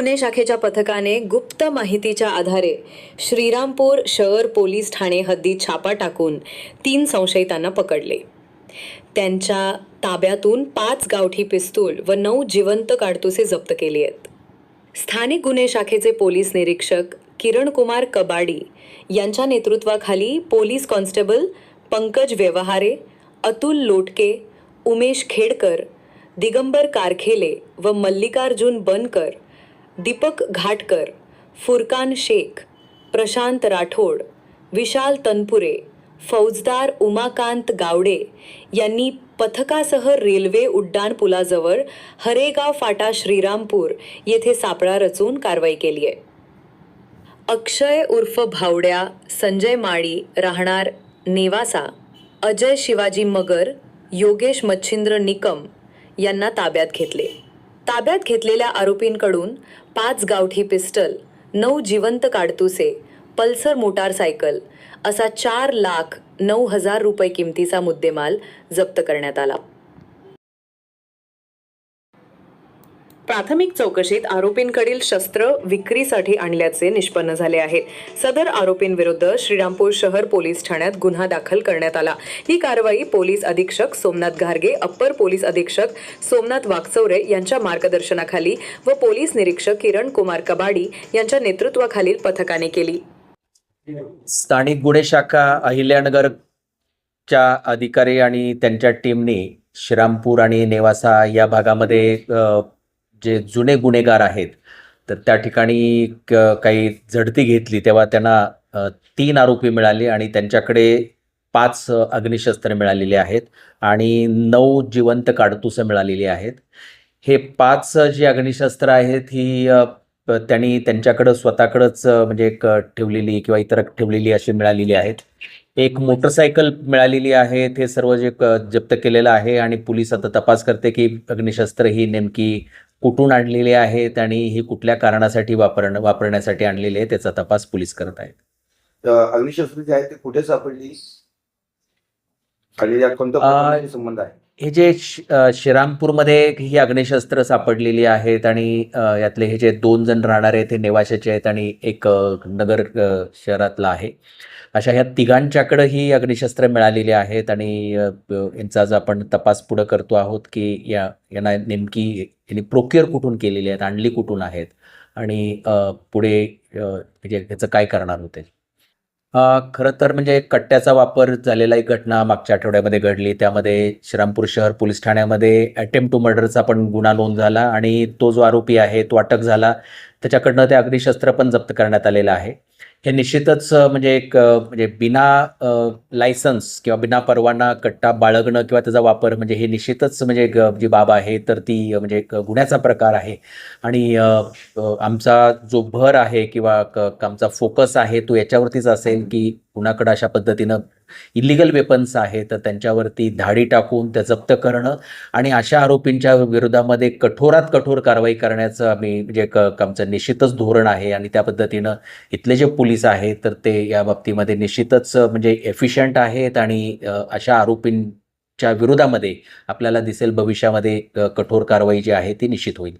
गुन्हे शाखेच्या पथकाने गुप्त माहितीच्या आधारे श्रीरामपूर शहर पोलीस ठाणे हद्दीत छापा टाकून तीन संशयितांना पकडले. त्यांच्या ताब्यातून पाच गावठी पिस्तूल व नऊ जिवंत काडतुसे जप्त केली आहेत. स्थानिक गुन्हे शाखेचे पोलीस निरीक्षक किरण कुमार कबाडी यांच्या नेतृत्वाखाली पोलीस कॉन्स्टेबल पंकज व्यवहारे अतुल लोटके उमेश खेडकर दिगंबर कारखेले व मल्लिकार्जुन बनकर दीपक घाटकर फुरकान शेख प्रशांत राठोड विशाल तनपुरे फौजदार उमाकांत गावडे यांनी पथकासह रेल्वे उड्डाणपुलाजवळ हरेगाव फाटा श्रीरामपूर येथे सापळा रचून कारवाई केली आहे. अक्षय उर्फ भावड्या संजय माळी राहणार नेवासा अजय शिवाजी मगर योगेश मच्छिंद्र निकम यांना ताब्यात घेतले. ताब्यात घेतलेल्या आरोपींकडून पाच गावठी पिस्टल नऊ जिवंत काडतुसे पल्सर मोटारसायकल असा चार लाख नऊ हजार रुपये किमतीचा मुद्देमाल जप्त करण्यात आला. प्राथमिक चौकशीत आरोपींकडील शस्त्र विक्रीसाठी आणल्याचे निष्पन्न झाले आहे. सदर आरोपींविरुद्ध श्रीरामपूर शहर पोलीस ठाण्यात गुन्हा दाखल करण्यात आला. ही कारवाई पोलीस अधीक्षक सोमनाथ घारगे अप्पर पोलीस अधीक्षक सोमनाथ वागचौरे यांच्या मार्गदर्शनाखाली व पोलीस निरीक्षक किरण कुमार कबाडी यांच्या नेतृत्वाखालील पथकाने केली. स्थानिक गुन्हे शाखा अहिल्यानगरच्या अधिकारी आणि त्यांच्या टीमने श्रीरामपूर आणि नेवासा या भागामध्ये जे जुने गुन्हेगार आहेत तर त्या ठिकाणी क- काही झडती घेतली तेव्हा त्यांना तीन आरोपी मिळाले आणि त्यांच्याकडे पाच अग्निशस्त्र मिळालेली आहेत आणि नऊ जिवंत काडतुसं मिळालेली आहेत. हे पाच जी अग्निशस्त्र आहेत ही त्यांनी त्यांच्याकडं स्वतःकडंच म्हणजे एक ठेवलेली किंवा इतर ठेवलेली अशी मिळालेली आहेत. एक मोटरसायकल मिळालेली आहे ते सर्व जे क- जप्त केलेलं आहे आणि पोलीस आता तपास करते की अग्निशस्त्र ही नेमकी कुठून आणलेली आहेत आणि ही कुठल्या कारणासाठी वापर वापरण्यासाठी आणलेली आहे त्याचा तपास पोलीस करत आहेत. तर अग्निशस्त्र जे आहे ते कुठे सापडली? संबंध आहे? हे जे श्रीरामपूरमध्ये ही अग्निशस्त्र सापडलेली आहेत आणि यातले हे जे दोन जण राहणारे आहेत ते नेवाशाचे आहेत आणि एक नगर शहरातला आहे. अशा ह्या तिघांच्याकडं ही अग्निशस्त्र मिळालेली आहेत आणि यांचा आज आपण तपास पुढं करतो आहोत की या यांना नेमकी यांनी प्रोक्युअर कुठून केलेली आहेत आणली कुठून आहेत आणि पुढे म्हणजे याचं काय करणार होते? खरं तर म्हणजे कट्ट्याचा वापर झालेला एक घटना मागच्या आठवड्यामध्ये घडली. त्यामध्ये श्रीरामपूर शहर पोलीस ठाण्यामध्ये अटेम्प्ट टू मर्डरचा पण गुन्हा नोंद झाला आणि तो जो आरोपी आहे तो अटक झाला. त्याच्याकडनं ते अग्निशस्त्र पण जप्त करण्यात आलेलं आहे. हे निश्चितच म्हणजे एक म्हणजे बिना लायसन्स किंवा बिना परवाना कट्टा बाळगणं किंवा त्याचा वापर म्हणजे हे निश्चितच म्हणजे जी बाब आहे तर ती म्हणजे एक गुन्ह्याचा प्रकार आहे. आणि आमचा जो भर आहे किंवा क- आमचा फोकस आहे तो याच्यावरतीच असेल की कुणाकडं अशा पद्धतीनं इलिगल वेपन्स आहे तर त्यांच्यावरती धाडी टाकून त्या जप्त करणं आणि अशा आरोपींच्या विरोधामध्ये कठोरात कठोर कारवाई करण्याचं आम्ही म्हणजे आमचं निश्चितच धोरण आहे. आणि त्या पद्धतीनं इथले जे पोलीस आहेत तर ते या बाबतीमध्ये निश्चितच म्हणजे एफिशियंट आहेत आणि अशा आरोपींच्या विरोधामध्ये आपल्याला दिसेल भविष्यामध्ये कठोर कारवाई जी आहे ती निश्चित होईल.